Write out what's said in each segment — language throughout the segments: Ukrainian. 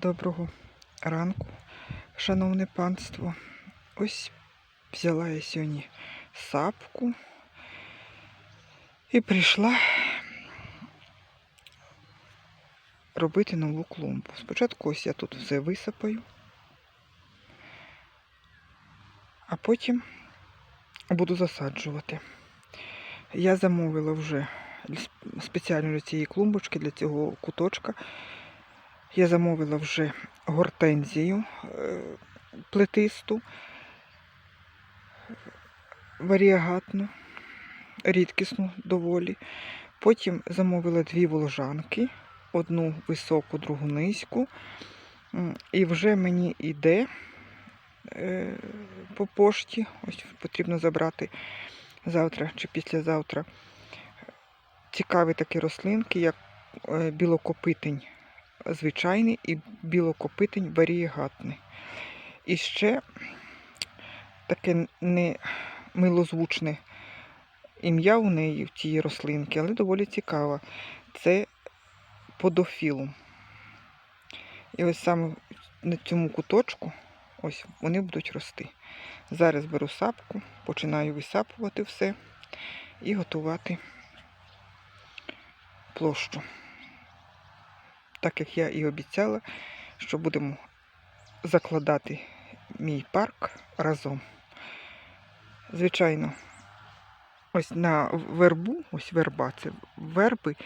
Доброго ранку, шановне панство. Ось взяла я сьогодні сапку і прийшла робити нову клумбу. Спочатку ось я тут все висипаю, а потім буду засаджувати. Я замовила вже спеціально для цієї клумбочки, для цього куточка. Я замовила вже гортензію е, плетисту, варіагатну, рідкісну доволі. Потім замовила дві волжанки, одну високу, другу низьку. І вже мені йде е, по пошті. Ось потрібно забрати завтра чи післязавтра. Цікаві такі рослинки, як е, білокопитень звичайний і білокопитень варієгатний. І ще таке не милозвучне ім'я у неї в тієї рослинки, але доволі цікаве. Це подофілум. І ось саме на цьому куточку ось вони будуть рости. Зараз беру сапку, починаю висапувати все і готувати площу так як я і обіцяла, що будемо закладати мій парк разом. Звичайно, ось на вербу, ось верба, це верби.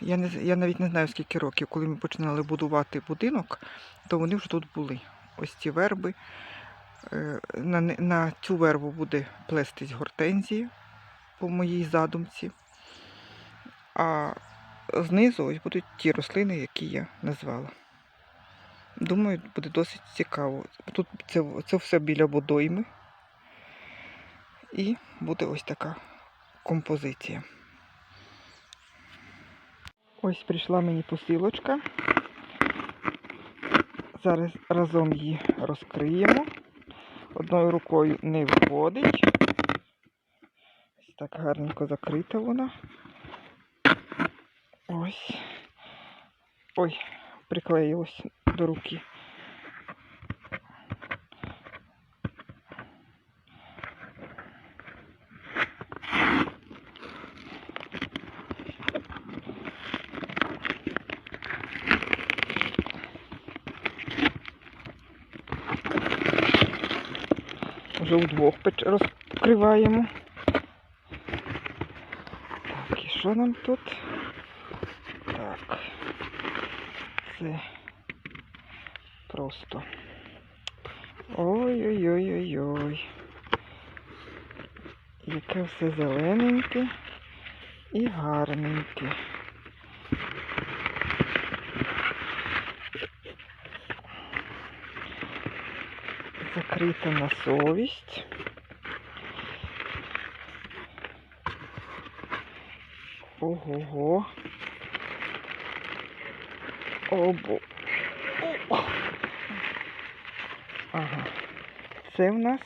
Я не, я навіть не знаю, скільки років, коли ми починали будувати будинок, то вони вже тут були. Ось ці верби. Е, На, на цю вербу буде плестись гортензія по моїй задумці. А знизу ось будуть ті рослини, які я назвала. Думаю, буде досить цікаво. Тут це, це все біля водойми. І буде ось така композиція. Ось прийшла мені посилочка. Зараз разом її розкриємо. Одною рукою не входить. Ось так гарненько закрита вона. Ось. Ой, приклеїлось до руки. Вже удвох розкриваємо. Так, і що нам тут? Так. Це просто. Ой-ой-ой-ой-ой. Яке все зелененьке і гарненьке. Закрита на совість. Ого-го. Обо. О. Ага. Це в нас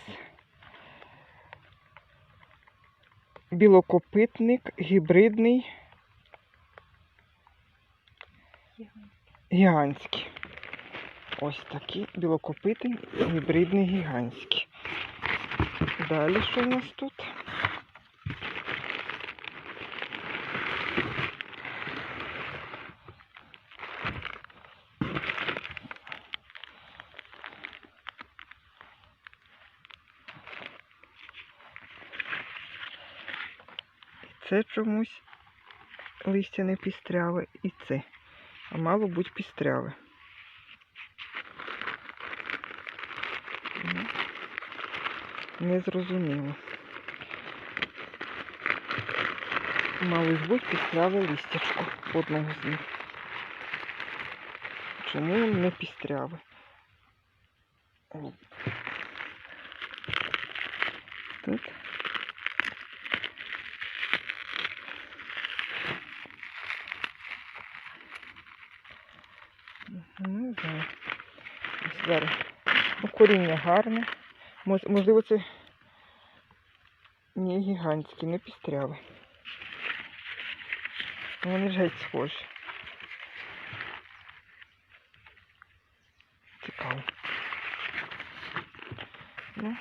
білокопитник гібридний гігантський. Ось такий білокопитний гібридний гігантський. Далі що у нас тут? Це чомусь листя не пістряве і це. А мало бути пістряве. Ну, Не зрозуміло. Мало ж бути пістряве листячко одного з них. Чому не пістряве? Тут. Ну, не знаю. Ось зараз. Ну, коріння гарне. Можливо, це не гігантські, не пістряве. Вони ж геть схожі. цікаво. Ну.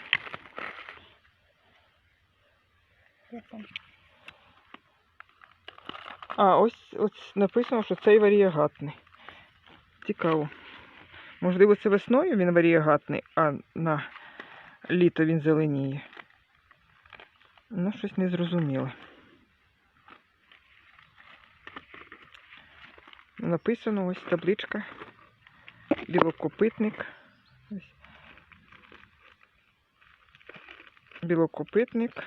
А, ось, ось написано, що цей варієгатний. Цікаво. Можливо, це весною він варієгатний, а на літо він зеленіє. Ну, щось незрозуміле. Написано ось табличка. Білокопитник. Ось. Білокопитник.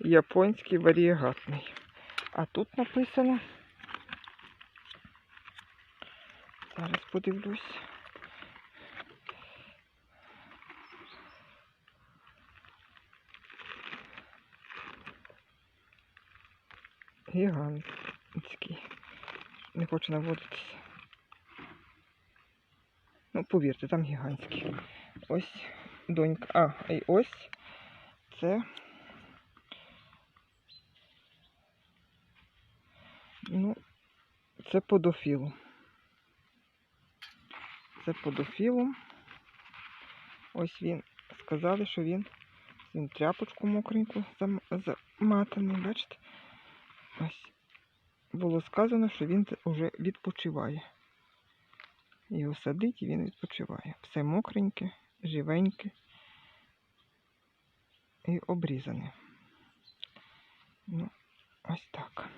Японський варієгатний. А тут написано. Зараз подивлюсь. Гігантський. Не хочу наводитися. Ну, повірте, там гігантський. Ось донька. А, і ось це. Ну, це подофілу. Це подофілу. Ось він. Сказали, що він, він тряпочку мокреньку заматаний, бачите? Ось. Було сказано, що він вже відпочиває. Його садить і він відпочиває. Все мокреньке, живеньке і обрізане. Ну, ось так.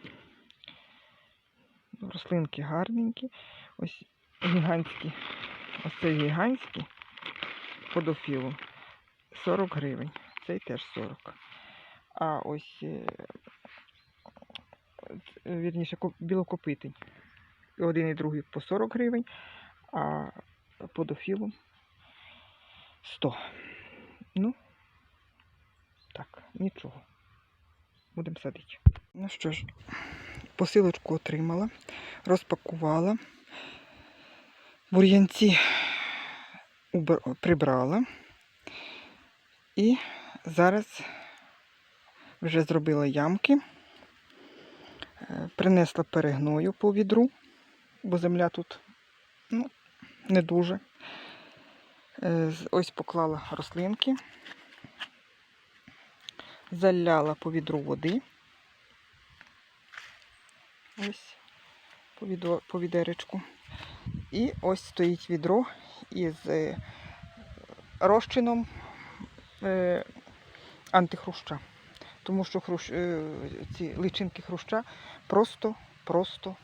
Рослинки гарненькі. Ось гігантські. Ось цей гігантський подофілу. 40 гривень. Цей теж 40. А ось е, вірніше, ко- білокопитий. І Один і другий по 40 гривень, а подофілу 100. Ну, так, нічого. Будемо садити. Ну що ж, посилочку отримала, розпакувала. Бур'янці прибрала. І зараз вже зробила ямки. Е, Принесла перегною по відру, бо земля тут ну, не дуже. Е, Ось поклала рослинки, заляла по відру води. Ось по, відеречку. І ось стоїть відро із е, розчином е, антихруща. Тому що хрущ, е, ці личинки хруща просто, просто,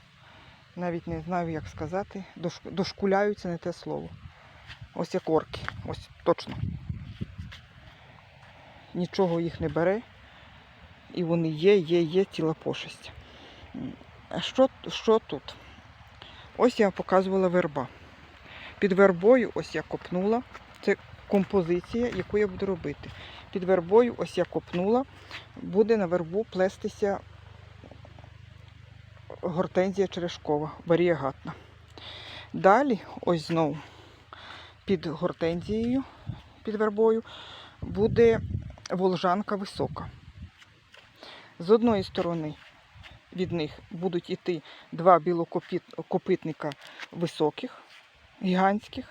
навіть не знаю, як сказати, дошкуляються не те слово. Ось як орки. Ось точно. Нічого їх не бере. І вони є, є, є ціла пошесть. Що, що тут? Ось я показувала верба. Під вербою ось я копнула. Це композиція, яку я буду робити. Під вербою ось я копнула. Буде на вербу плестися гортензія черешкова, варієгатна. Далі, ось знову під гортензією, під вербою, буде волжанка висока. З одної сторони від них будуть йти два білокопитника високих, гігантських.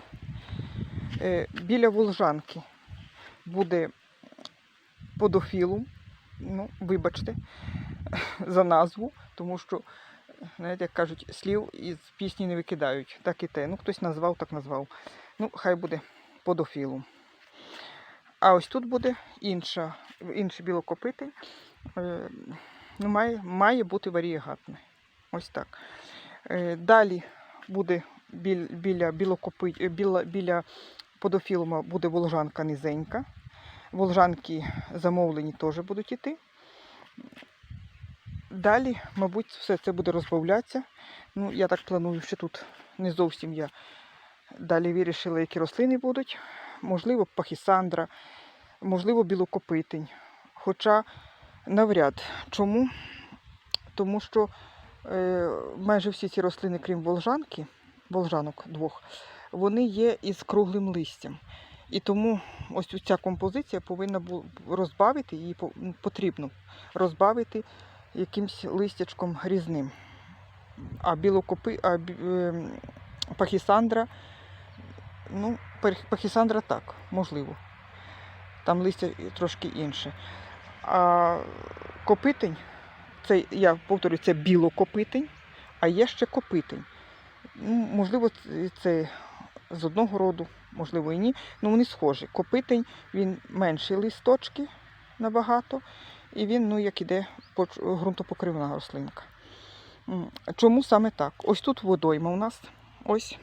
Е, Біля волжанки буде подофілум. Ну, вибачте за назву, тому що, знаєте, як кажуть, слів із пісні не викидають. Так і те. Ну, хтось назвав, так назвав. Ну, хай буде подофілум. А ось тут буде інша, інший білокопитий. Ну, має, має бути варієгатне. Ось так. Е, далі буде біль, біля, білокопи, е, біля, біля подофілума буде волжанка низенька. Волжанки замовлені теж будуть йти. Далі, мабуть, все це буде розбавлятися. Ну, я так планую, що тут не зовсім я далі вирішила, які рослини будуть. Можливо, пахісандра, можливо, білокопитень. Хоча навряд. Чому? Тому що е, майже всі ці рослини, крім волжанки, волжанок двох, вони є із круглим листям. І тому ось ця композиція повинна розбавити, її потрібно розбавити якимсь листячком різним. А білокопи, а ем, пахісандра Ну, пахісандра так, можливо. Там листя трошки інше. А копитень, це, я повторюю, це білокопитень, а є ще копитень. Ну, можливо, це- з одного роду, можливо, і ні. Ну, вони схожі. Копитень, він менші листочки набагато, і він, ну, як іде ґрунтопокривна рослинка. Чому саме так? Ось тут водойма у нас. Ось.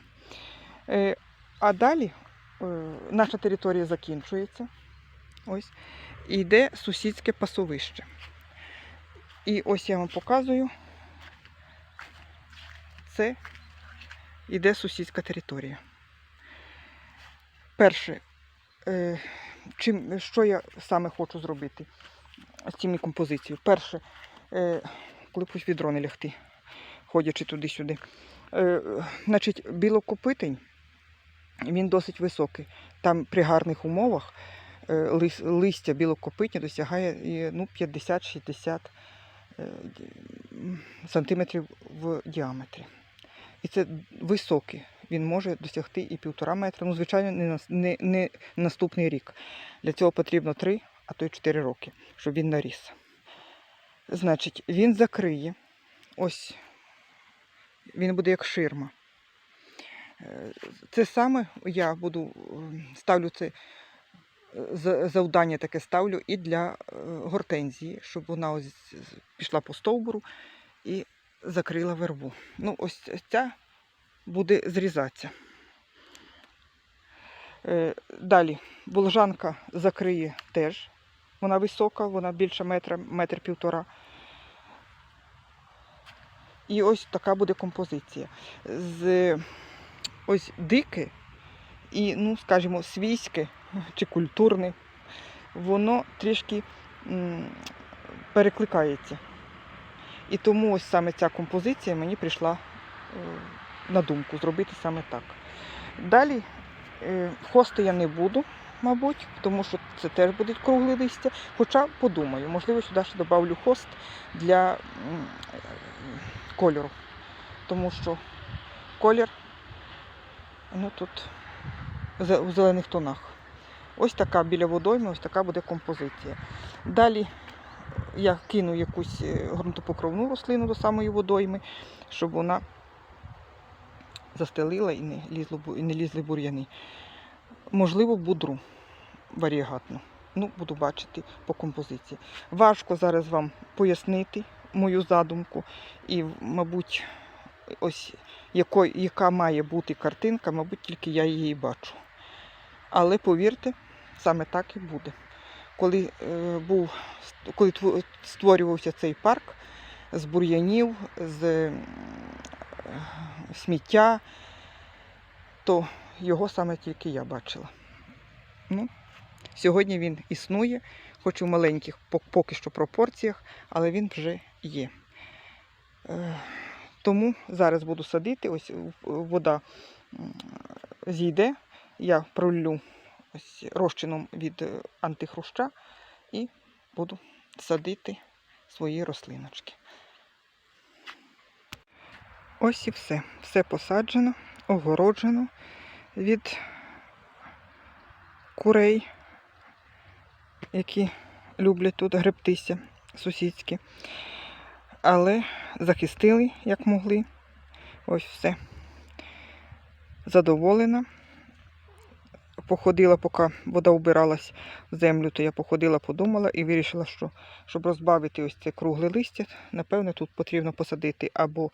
Е, А далі е, наша територія закінчується. Ось. І йде сусідське пасовище. І ось я вам показую. Це йде сусідська територія. Перше, е, чим, що я саме хочу зробити з цією композицією? Перше, е, коли пусть відро не лягти, ходячи туди-сюди. Е, значить, білокопитень, він досить високий. Там при гарних умовах листя білокопитня досягає ну, 50-60 е, сантиметрів в діаметрі. І це високий. Він може досягти і півтора метра. Ну, звичайно, не, не, не наступний рік. Для цього потрібно 3, а то й 4 роки, щоб він наріс. Значить, він закриє. Ось він буде як ширма. Е, Це саме я буду ставлю це е, завдання таке ставлю і для е, гортензії, щоб вона ось пішла по стовбуру і закрила вербу. Ну, ось ця буде зрізатися. Е, Далі волжанка закриє теж. Вона висока, вона більше метра, метр півтора. І ось така буде композиція. З ось дике і, ну, скажімо, свійське чи культурне, воно трішки перекликається. І тому ось саме ця композиція мені прийшла е, на думку зробити саме так. Далі е, хости я не буду, мабуть, тому що це теж буде кругле листя. Хоча подумаю, можливо, сюди ще додавлю хост для кольору. Тому що колір ну, тут у зелених тонах. Ось така біля водойми, ось така буде композиція. Далі я кину якусь е, ґрунтопокровну рослину до самої водойми, щоб вона застелила і не, лізло, і не лізли бур'яни. Можливо, будру варігатну. Ну, буду бачити по композиції. Важко зараз вам пояснити мою задумку і, мабуть, ось якої, яка має бути картинка, мабуть, тільки я її бачу. Але повірте, саме так і буде. Коли, е, був, коли створювався цей парк з бур'янів, з е, сміття, то його саме тільки я бачила. Ну, сьогодні він існує, хоч у маленьких поки що пропорціях, але він вже є. Е, Тому зараз буду садити, ось вода зійде, я пролю ось розчином від е, антихруща і буду садити свої рослиночки. Ось і все. Все посаджено, огороджено від курей, які люблять тут гребтися сусідські. Але захистили, як могли. Ось все. Задоволена. Походила, поки вода убиралась в землю, то я походила, подумала і вирішила, що щоб розбавити ось це кругле листя, напевно, тут потрібно посадити або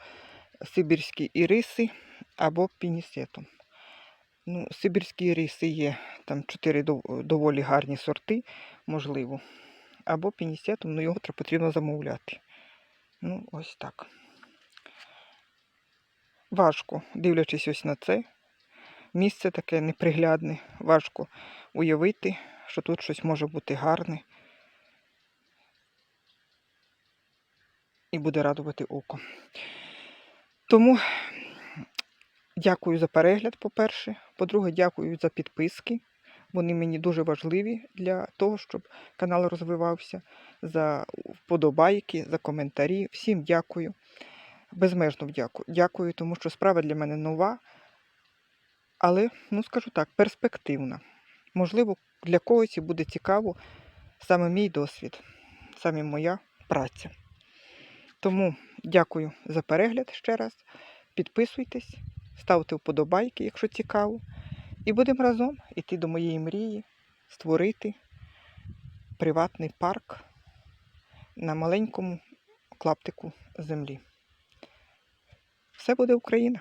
сибірські іриси, або пінісетум. Ну, сибірські іриси є там чотири доволі гарні сорти, можливо. Або пінісетум, ну його потрібно замовляти. Ну, ось так. Важко, дивлячись ось на це. Місце таке неприглядне, важко уявити, що тут щось може бути гарне і буде радувати око. Тому дякую за перегляд, по-перше. По-друге, дякую за підписки. Вони мені дуже важливі для того, щоб канал розвивався, за вподобайки, за коментарі. Всім дякую. Безмежно дякую. Дякую, тому що справа для мене нова. Але, ну скажу так, перспективна. Можливо, для когось і буде цікаво саме мій досвід, саме моя праця. Тому дякую за перегляд ще раз. Підписуйтесь, ставте вподобайки, якщо цікаво. І будемо разом іти до моєї мрії, створити приватний парк на маленькому клаптику землі. Все буде Україна!